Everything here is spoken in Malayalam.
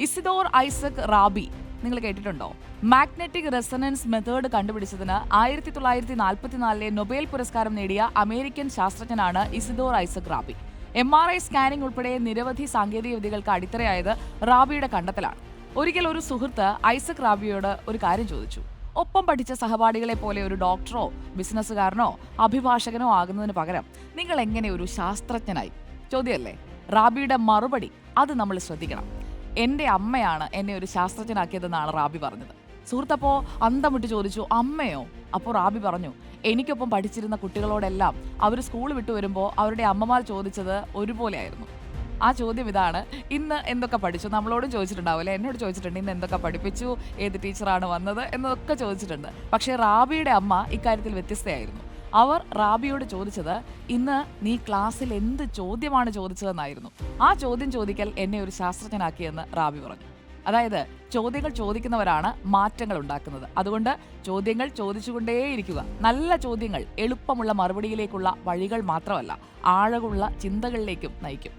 ഇസിദോർ ഐസക് റാബി നിങ്ങൾ കേട്ടിട്ടുണ്ടോ? മാഗ്നറ്റിക് റെസനൻസ് മെത്തേഡ് കണ്ടുപിടിച്ചതിന് ആയിരത്തി തൊള്ളായിരത്തി നാൽപ്പത്തിനാലിലെ നൊബേൽ പുരസ്കാരം നേടിയ അമേരിക്കൻ ശാസ്ത്രജ്ഞനാണ് Isidor Isaac Rabi. M R I scanning ഉൾപ്പെടെ നിരവധി സാങ്കേതിക വിദ്യകൾക്ക് അടിത്തറയായത് റാബിയുടെ കണ്ടെത്തലാണ്. ഒരിക്കൽ ഒരു സുഹൃത്ത് ഐസക് റാബിയോട് ഒരു കാര്യം ചോദിച്ചു. ഒപ്പം പഠിച്ച സഹപാഠികളെ പോലെ ഒരു ഡോക്ടറോ ബിസിനസ്സുകാരനോ അഭിഭാഷകനോ ആകുന്നതിന് പകരം നിങ്ങൾ എങ്ങനെ ഒരു ശാസ്ത്രജ്ഞനായി? ചോദ്യമല്ലേ? റാബിയുടെ മറുപടി അത് നമ്മൾ ശ്രദ്ധിക്കണം. എന്റെ അമ്മയാണ് എന്നെ ഒരു ശാസ്ത്രജ്ഞനാക്കിയതെന്നാണ് റാബി പറഞ്ഞത്. സുഹൃത്തപ്പോ അന്തം വിട്ട് ചോദിച്ചു അമ്മയോ? അപ്പോൾ റാബി പറഞ്ഞു എനിക്കൊപ്പം പഠിച്ചിരുന്ന കുട്ടികളോടെല്ലാം അവർ സ്കൂൾ വിട്ടു വരുമ്പോൾ അവരുടെ അമ്മമാർ ചോദിച്ചത് ഒരുപോലെയായിരുന്നു. ആ ചോദ്യം ഇതാണ് ഇന്ന് എന്തൊക്കെ പഠിച്ചു? നമ്മളോടും ചോദിച്ചിട്ടുണ്ടാവും അല്ലെ എന്നോട് ചോദിച്ചിട്ടുണ്ട് ഇന്ന് എന്തൊക്കെ പഠിപ്പിച്ചു? ഏത് ടീച്ചറാണ് വന്നത്? എന്നതൊക്കെ ചോദിച്ചിട്ടുണ്ട്. പക്ഷേ റാബിയുടെ അമ്മ ഇക്കാര്യത്തിൽ വ്യത്യസ്തയായിരുന്നു. അവർ റാബിയോട് ചോദിച്ചത് ഇന്ന് നീ ക്ലാസ്സിൽ എന്ത് ചോദ്യമാണ് ചോദിച്ചതെന്നായിരുന്നു. ആ ചോദ്യം ചോദിക്കൽ എന്നെ ഒരു ശാസ്ത്രജ്ഞനാക്കിയെന്ന് റാബി പറഞ്ഞു. അതായത് ചോദ്യങ്ങൾ ചോദിക്കുന്നവരാണ് മാറ്റങ്ങൾ ഉണ്ടാക്കുന്നത്. അതുകൊണ്ട് ചോദ്യങ്ങൾ ചോദിച്ചുകൊണ്ടേയിരിക്കുക. നല്ല ചോദ്യങ്ങൾ എളുപ്പമുള്ള മറുപടിയിലേക്കുള്ള വഴികൾ മാത്രമല്ല ആഴമുള്ള ചിന്തകളിലേക്കും നയിക്കും.